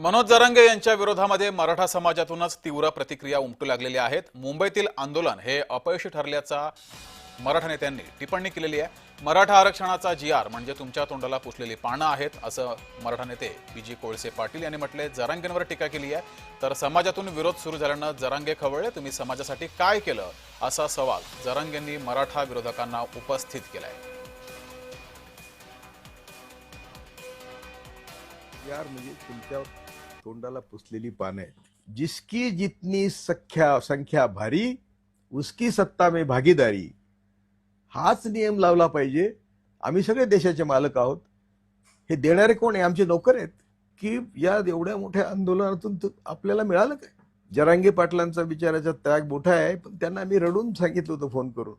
मनोज जरांगे यांच्या विरोधामध्ये मराठा समाजातूनच तीव्र प्रतिक्रिया उमटू लागलेल्या आहेत. मुंबईतील आंदोलन हे अपयशी ठरल्याचा मराठा नेत्यांनी टिप्पणी केलेली आहे. मराठा आरक्षणाचा जी आर म्हणजे तुमच्या तोंडाला पुसलेली पानं आहेत असं मराठा नेते पी जी कोळसे पाटील यांनी म्हटले जरांगेंवर टीका केली आहे. तर समाजातून विरोध सुरू झाल्यानं जरांगे खवळले. तुम्ही समाजासाठी काय केलं? असा सवाल जरांगेंनी मराठा विरोधकांना उपस्थित केला आहे यार म्हणजे तुमच्या तोंडाला पुसलेली पानं आहेत. जिसकी जितनी सख्या संख्या भारी उसकी सत्ता में भागीदारी. हाच नियम लावला पाहिजे. आम्ही सगळे देशाचे मालक आहोत. हे देणारे कोण आहे? आमचे नोकर आहेत. की या एवढ्या मोठ्या आंदोलनातून आपल्याला मिळालं काय? जरांगे पाटलांचा विचाराचा त्याग मोठा आहे पण त्यांना आम्ही रडून सांगितलं होतं फोन करून.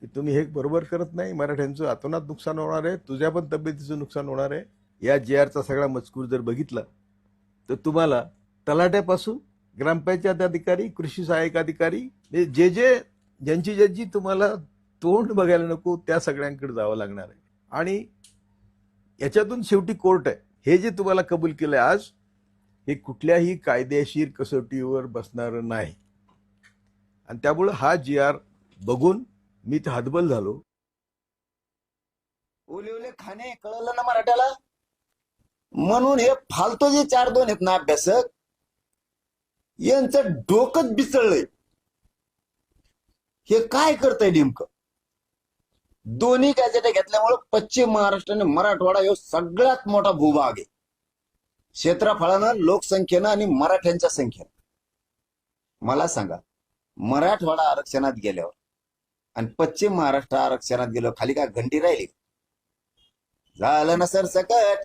की तुम्ही हे बरोबर करत नाही. मराठ्यांचं आतोनात नुकसान होणार आहे. तुझ्या पण तब्येतीचं नुकसान होणार आहे. या जे आरचा सगळा मजकूर जर बघितला तर तुम्हाला तलाट्यापासून ग्रामपंचायत अधिकारी कृषी सहाय्यक अधिकारी जे जे ज्यांची ज्यांची तुम्हाला तोंड बघायला नको त्या सगळ्यांकडे जावं लागणार आहे. आणि याच्यातून शेवटी कोर्ट आहे. हे जे तुम्हाला कबूल केलंय आज हे कुठल्याही कायदेशीर कसोटीवर बसणार नाही. आणि त्यामुळं हा जी आर बघून मी तर हतबल झालो. ओले ओले खाणे कळलं ना मराठ्याला? म्हणून हे फालतू जे चार दोन आहेत ना अभ्यासक यांचं डोकंच बिचळलंय हे काय करतंय नेमकं? दोन्ही गॅजेट घेतल्यामुळे पश्चिम महाराष्ट्र आणि मराठवाडा हा सगळ्यात मोठा भूभाग आहे. क्षेत्रफळानं लोकसंख्येनं आणि मराठ्यांच्या संख्येनं. मला सांगा मराठवाडा आरक्षणात गेल्यावर आणि पश्चिम महाराष्ट्र आरक्षणात गेलो खाली काय घंटी राहिली? झालं ना सर सकट